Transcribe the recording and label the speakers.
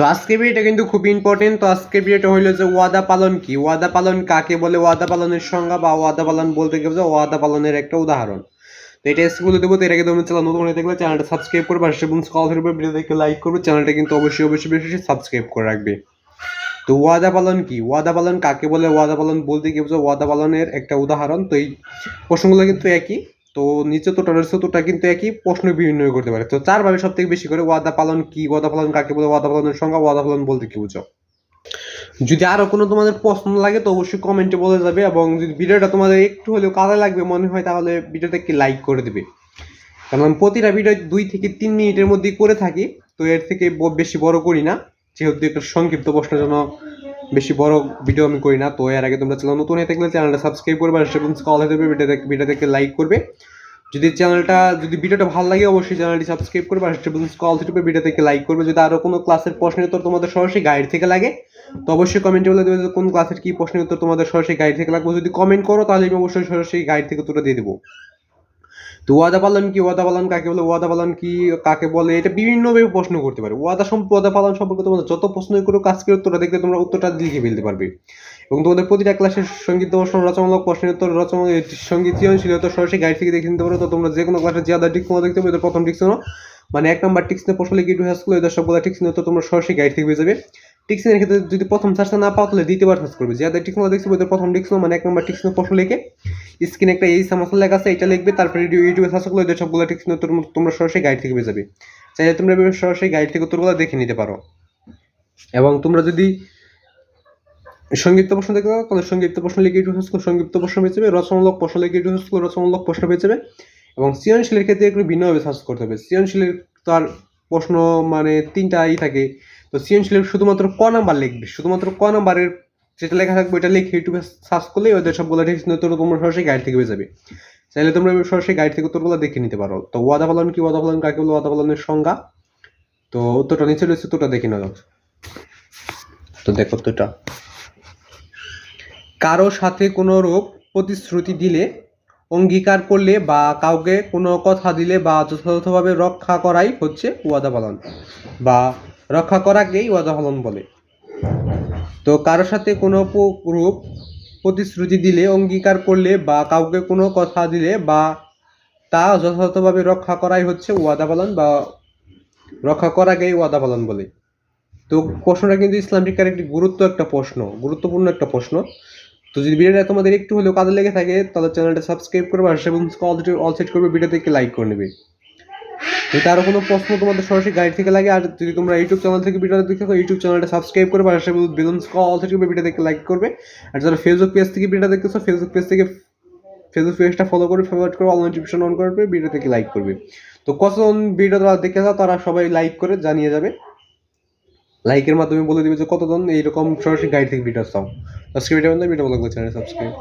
Speaker 1: তো আজকের ভিডিওটা কিন্তু খুব ইম্পর্টেন্ট তো আজকের ভিডিওটা হইল যে ওয়াদা পালন কি? ওয়াদা পালন কাকে বলে? ওয়াদা পালনের সংজ্ঞা বা ওয়াদা পালন বলতে গেলে ওয়াদা পালনের একটা উদাহরণ। তো এটা এসে বলে দেবো, তো এর আগে তুমি চ্যানেল নতুন হয়ে থাকলে চ্যানেলটা সাবস্ক্রাইব করবে। আর সেবন কল ধরবে ভিডিও দেখে লাইক করবে। চ্যানেলটা কিন্তু অবশ্যই অবশ্যই বেশি সাবস্ক্রাইব করে রাখবে। তো ওয়াদা পালন কি? ওয়াদা পালন কাকে বলে? ওয়াদা পালন বলতে বোঝো ওয়াদা পালনের একটা উদাহরণ। তো এই প্রশ্নগুলো কিন্তু একই। তো নিচে রয়েছে তোটা কিন্তু একই প্রশ্ন বিভিন্ন করতে পারে। তো চারভাবে সব থেকে বেশি করে ওয়াদা পালন কি? ওয়াদা পালন কাকে বলে? ওয়াদা পালনের সংজ্ঞা, ওয়াদা পালন বলতে কি বুঝো? যদি আরও কোনো তোমাদের প্রশ্ন লাগে তো অবশ্যই কমেন্টে বলে যাবে এবং যদি ভিডিওটা তোমাদের একটু হলেও কাজে লাগবে, মনে হয় তাহলে ভিডিওটা একটি লাইক করে দিবে। কারণ আমি প্রতিটা ভিডিও দুই থেকে তিন মিনিটের মধ্যেই করে থাকি, তো এর থেকে বেশি বড় করি না। যেহেতু একটা সংক্ষিপ্ত প্রশ্নের জন্য বেশি বড় ভিডিও আমি করি না, তো এর আগে তোমরা চ্যানেল নতুন হয়ে থাকলে চ্যানেলটা সাবস্ক্রাইব করবে আর সেভেন কল হয়ে ভিডিও থেকে লাইক করবে। যদি চ্যানেলটা, যদি ভিডিওটা ভালো লাগে, অবশ্যই চ্যানেলটি সাবস্ক্রাইব করবে আর সেভেন কল থেকে ভিডিও থেকে লাইক করবে। যদি আরও কোনো ক্লাসের প্রশ্নের উত্তর তোমাদের সরাসরি গাইড থেকে লাগে, তো অবশ্যই কমেন্টে বলে দেবে কোন ক্লাসের কি প্রশ্নের উত্তর তোমাদের সরাসরি গাইড থেকে লাগবে। যদি কমেন্ট করো, তাহলে আমি অবশ্যই সরাসরি গাইড থেকে উত্তরটা দিয়ে দেবো। তো ওয়াদা পালন কি, ওয়াদা পালন কাকে বলে, ওয়াদা পালন কি, কাকে বলে, এটা বিভিন্নভাবে প্রশ্ন করতে পারে। ওয়াদা সম্প, ওয়াদা পালন সম্পর্কে তোমাদের যত প্রশ্ন করো কাজকে উত্তরটা দেখলে তোমরা উত্তরটা লিখে ফেলতে পারবে। এবং তোমাদের প্রতিটা ক্লাসের সংগীত প্রশ্ন রচনামূলক প্রশ্নের উত্তর রচনা সংগীত, সৃজনশীল তো সরাসরি গাইড থেকে দেখে নিতে পারো। তো তোমরা যে কোনো ক্লাসের যে আদার টিক্স দেখতে পাবে প্রথম টিক্স মানে এক নাম্বার টিক্স প্রশ্ন লিখে ইউটিউব স্কুল এদের সবগুলো টিক্স নিয়ে তো তোমরা সরাসরি গাইড থেকে পেয়ে যাবে। টিক্সের ক্ষেত্রে যদি প্রথম সার্চটা না পাও, তাহলে দ্বিতীয়বার সার্চ করবে। যে আদার টিক্সগুলো দেখছ ওদের প্রথম টিক্স মানে এক নাম্বার টিক্স প্রশ্ন লিখে স্ক্রিনে একটা এই সামাসল লেখা আছে, এটা লিখবে, তারপরে ইউটিউবে সার্চ করলে এদের সবগুলো টিক্স নিয়ে তোমরা- সরাসরি গাইড থেকে পেয়ে যাবে। চাইলে তোমরা সরাসরি গাইড থেকে উত্তরগুলো দেখে নিতে পারো। এবং তোমরা যদি সংক্ষিপ্ত প্রশ্ন দেখতে চাও তাহলে সংক্ষিপ্ত প্রশ্ন লিখে ইউটিউব সার্চ করে, সংক্ষিপ্ত প্রশ্ন পেয়ে যাবে, রচনামূলক প্রশ্ন লিখে ইউটিউব সার্চ করে, রচনামূলক প্রশ্ন পেয়ে যাবে। এবং সৃজনশীলের ক্ষেত্রে একটু ভিন্নভাবে সার্চ করতে হবে। সৃজনশীলের তার প্রশ্ন মানে তিনটা ই থাকে। তো সৃজনশীলের শুধুমাত্র ক নাম্বার লিখবে, শুধুমাত্র ক নাম্বারের যেটা লেখা থাকবে ওটা লিখে ইউটিউবে সার্চ করলেই ওদের সবগুলো ঠিক তোর তোমরা সরাসরি গাইড থেকে যাবে চাইলে তোমরা সরাসরি গাইড থেকে উত্তরগুলো দেখে নিতে পারো। তো ওয়াদা পালন কি ওয়াদা পালন কাকে বলে ওয়াদা পালনের সংজ্ঞা? তো উত্তরটা নিচে রয়েছে, উত্তরটা দেখে যাক। তো দেখো উত্তরটা। কারও সাথে কোনো রূপ প্রতিশ্রুতি দিলে, অঙ্গীকার করলে বা কাউকে কোনো কথা দিলে বা যথাযথভাবে রক্ষা করাই হচ্ছে ওয়াদা পালন বা রক্ষা করাকেই ওয়াদা বলে। তো কারোর সাথে কোনো রূপ প্রতিশ্রুতি দিলে, অঙ্গীকার করলে বা কাউকে কোনো কথা দিলে বা তা যথাযথভাবে রক্ষা করাই হচ্ছে ওয়াদা পালন বা রক্ষা করাকেই ওয়াদা পালন বলে। তো প্রশ্নটা কিন্তু ইসলাম শিক্ষার একটি গুরুত্ব একটা প্রশ্ন, গুরুত্বপূর্ণ একটা প্রশ্ন। তো যদি ভিডিওটা তোমাদের একটু হলেও কাজে লেগে থাকে, তাহলে চ্যানেলটা সাবস্ক্রাইব করবে আর এবং অল সেট করবে ভিডিও থেকে লাইক করে নেবে। যদি আরও কোনো প্রশ্ন তোমাদের সরাসরি গাইড থেকে লাগে, আর যদি তোমরা ইউটিউব চ্যানেল থেকে ভিডিও দেখে থাকো, ইউটিউব চ্যানেলটা সাবস্ক্রাইব করবে আর সে বেলুন অল করবে ভিডিও থেকে লাইক করবে। আর যারা ফেসবুক পেজ থেকে ভিডিও দেখতেছো ফেসবুক পেজ থেকে ফেসবুক পেজটা ফলো করে ফেভারিট করে অল নোটিফিকেশন অন করবে, ভিডিও থেকে লাইক করবে। তো কতজন ভিডিও তারা দেখে যাও, তারা সবাই লাইক করে জানিয়ে যাবে। লাইকের মাধ্যমে বলে দিবে যে কতজন, এইরকম সরাসরি গাইড থেকে ভিডিও চাও। আজকে ভিডিও ভিডিও ভালো লাগলে চ্যানেল সাবস্ক্রাইব